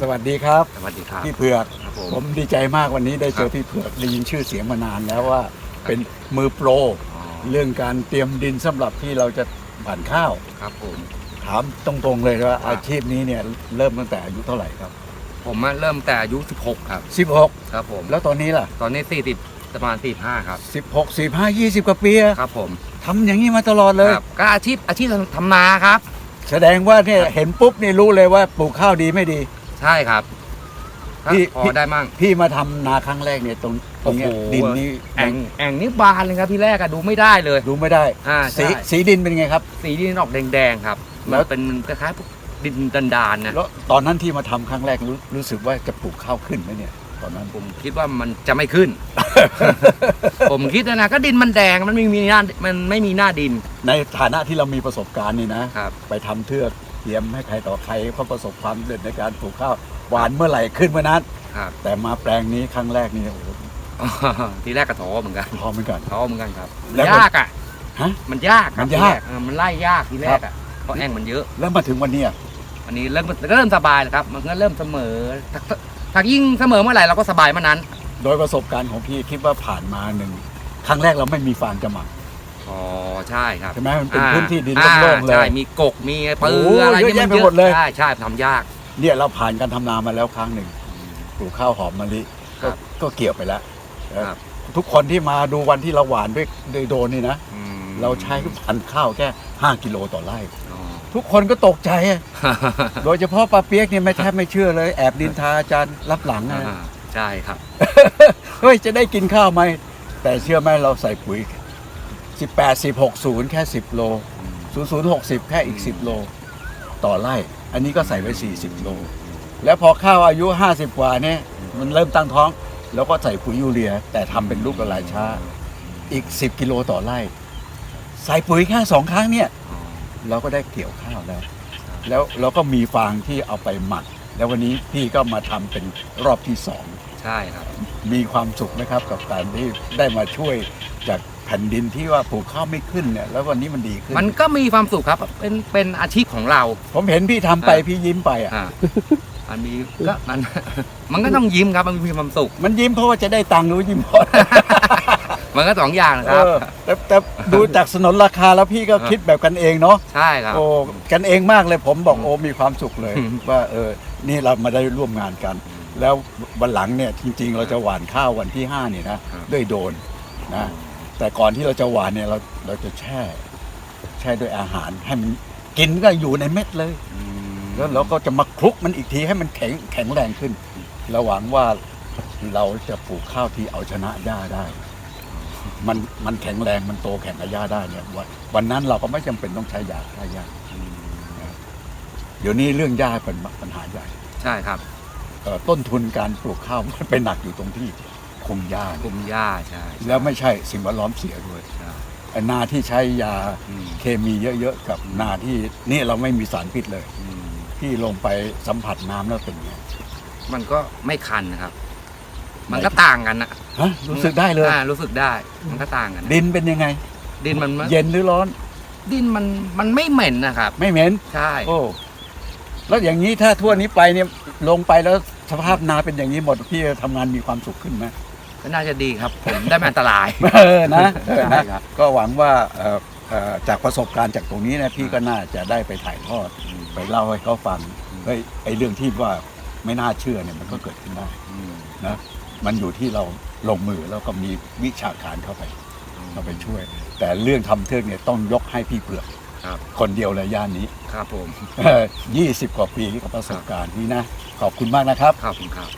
สวัสดีครับ สวัสดีครับ พี่เผือก ครับผมผมดีใจมากวันนี้ได้เจครัอบพี่เผือกได้ยินชื่อเสียงมานานแล้วว่าเป็นมือโปร อ๋อเรื่องการเตรียมดินสำหรับที่เราจะผ่านข้าว ครับผม ถามตรงๆเลยว่าครับอาชีพนี้เนี่ยเริ่มตั้งแต่อายุเท่าไหร่ครับผมอะเริ่มแต่อายุ 16 ครับ16ครับผมแล้วตอนนี้ล่ะ ตอนนี้ 40 ประมาณ 45 ครับ 16 45 20กว่าปีอะครับผมทำอย่างนี้มาตลอดเลย ครับก็อาชีพอาชีพทำนาครับ แสดงว่าเนี่ยเห็นปุ๊บนี่รู้เลยว่าปลูกข้าวดีไม่ดี ใช่ครับก็พี่พอพี่ ได้มั่งพี่มาทำนาครั้งแรกเนี่ยตรงตรงเนี้ยโอ้โหดินนี่แอ่งแอ่งนี่บานเลยครับที่แรกอะดูไม่ได้เลย ดูไม่ได้อ่าสีใช่ สีดินเป็นไงครับ สีดินออกแดงๆครับแล้มันว เป็นคล้ายๆพวกดินดันดานๆนะแล้วตอนนั้นที่มาทำครั้งแรกรู้รู้สึกว่าจะปลูกข้าวขึ้นไหมเนี่ย ตอนนั้น ผมคิดว่ามันจะไม่ขึ้น ผมคิดนะนะก็ดินมันแดงมันไม่มีหน้ามันไม่มีหน้าดินในฐานะที่เรามีประสบการณ์นี่นะครับ ไปทำเทือก เทียมให้ใครต่อใครเขาประสบความสำเร็จในการปลูกข้าวหวานเมื่อไหร่ขึ้นเมื่อนั้นครับ แต่มาแปลงนี้ครั้งแรกนี่โอ้โหทีแรกก็ท้อเหมือนกันพอเหมือนกัน ท้อเหมือนกันครับแล้วยากอะฮะมันยากครับมันยาก ทีแรเออมันไล่ยากทีแรกอะเพราะแอ่งมันเยอะ แล้วมาถึงวันเนี้ยอันนี้เริ่มก็เริ่มสบายแล้วครับ มันก็เริ่มเสมอถ้าถ้าถ้ายิ่งเสมอเมื่อไหร่เราก็สบายเมื่อนั้นโดยประสบการณ์ของพี่คิดว่าผ่านมาหนึ่งครั้งแรกเราไม่มีฟางจะหมัก อ๋อ ใช่ครับใช่ไหมมันเป็นอ่าพื้นที่ดินอ่าโล่งๆเลใช่ย มีกกมีปืโอ้อโหอะไรเยอะที่มันแยะไปหมดเลย ใช่ใช่ทำยาก เนี่ยเราผ่านการทำนามาแล้วครั้งหนึ่งปลูกข้าวหอมมะลิครัก็บก็เกี่ยวไปแล้วครับ ทุกคนที่มาดูวันที่เราหวานด้วยด้วยโดรนนี่นะ อืมเราใช้พันธุ์ข้าวแค่ 5 กิโลต่อไร่ อ๋อ ทุกคนก็ตกใจอะ โดยเฉพาะปลาเปียกเนี่ยไม่แทบไม่เชื่อเลย แอบดินทาอาจารย์รับหลังอะอ่าใช่ครับ เฮ้ยจะได้กินข้าวไหมแต่เชื่อไหมเราใส่ปุ๋ย 18 10 60 แค่ 10 โล 00 60 แค่อีก 10 โล ต่อไร่ อันนี้ก็ใส่ไว้ 40 โล แล้วพอข้าวอายุ 50 กว่าเนี่ยมันเริ่มตั้งท้อง แล้วก็ใส่ปุ๋ยยูเรีย แต่ทำเป็นลูกละลายช้า อีก 10 กิโลต่อไร่ ใส่ปุ๋ยแค่สองครั้งเนี่ยอ๋อเราก็ได้เกี่ยวข้าวแล้ว แล้วเราก็มีฟางที่เอาไปหมัก แล้ววันนี้พี่ก็มาทำเป็นรอบที่สองใช่ครับ มีความสุขไหมครับกับการที่ได้มาช่วยจาก แผ่นดินที่ว่าปลูกข้าวไม่ขึ้นเนี่ยแล้ววันนี้มันดีขึ้น มันก็มีความสุขครับเป็นเป็นอาชีพของเราผมเห็นพี่ทำไปอ่าพี่ยิ้มไปอะอ่ามันมีก็มัน มันก็ต้องยิ้มครับมันมีความสุข มันยิ้มเพราะว่าจะได้ตังค์หรือยิ้มเพราะ มันก็สองอย่างนะครับ เออแต่แต่ดูจากสนนราคาแล้วพี่ก็อ่าคิดแบบกันเองเนาะใช่ครับ โอ้กันเองมากเลยผมบอกอืมโอ้มีความสุขเลย อืม ว่าเออนี่เรามาได้ร่วมงานกัน แล้ววันหลังเนี่ยจริง ๆ เราจะหว่านข้าววันที่5เนี่ยนะด้วยโดรนนะ แต่ก่อนที่เราจะหว่านเนี่ยเราเราจะแช่แช่ด้วยอาหารให้มันกินก็อยู่ในเม็ดเลยอืมแล้วเราก็จะมาคลุกมันอีกทีให้มันแข็งแข็งแรงขึ้นเราหวังว่าเราจะปลูกข้าวที่เอาชนะหญ้าได้ มันมันแข็งแรงมันโตแข่งกับหญ้าได้เนี่ยวันวันนั้นเราก็ไม่จำเป็นต้องใช้ยาฆ่าหญ้าเดี๋ยวนี้เรื่องหญ้าเป็นปัญหาใหญ่ ใช่ครับเอ่อต้นทุนการปลูกข้าวมันไปหนักอยู่ตรงที่ คุมหญ้าคุมหญ้าใช่แล้วไม่ใช่สิ่งแวดล้อมเสียด้วยใช่ไอ้นาที่ใช้ยาอืมเคมีเยอะๆกับนาที่นี่เราไม่มีสารพิษเลยอืมที่ลงไปสัมผัสน้ำแล้วเป็นไงมันก็ไม่คันนะครับ มันก็ต่างกันนะฮะรู้สึกได้เลยอ่ารู้สึกได้ มันก็ต่างกันนะดินเป็นยังไง ดินมันไม่เย็นหรือร้อน ดินมันมันไม่เหม็นนะครับ ไม่เหม็นใช่โอ้แล้วอย่างนี้ถ้าทั่วนี้ไปเนี่ยลงไปแล้วสภาพนาเป็นอย่างนี้หมดพี่จะทำงานมีความสุขขึ้นไหม ก็น่าจะดีครับ ผมได้ไม่อันตราย เออนะเออใช่นะครับก็หวังว่าเอ่อเอ่อจากประสบการณ์จากตรงนี้นะพี่ก็น่าจะได้ไปถ่ายทอดไปเล่าให้เขาฟังเฮ้ยไอ้เรื่องที่ว่าไม่น่าเชื่อเนี่ยมันก็เกิดขึ้นได้นะมันอยู่ที่เราลงมือแล้วก็มีวิชาการเข้าไปเข้าไปช่วย แต่เรื่องทำเทือกเนี่ยต้องยกให้พี่เผือกครับ คนเดียวเลยย่านนี้ ครับผม ยี่สิบกว่าปีกับประสบการณ์นี้นะ ขอบคุณมากนะครับขอบคุณครับ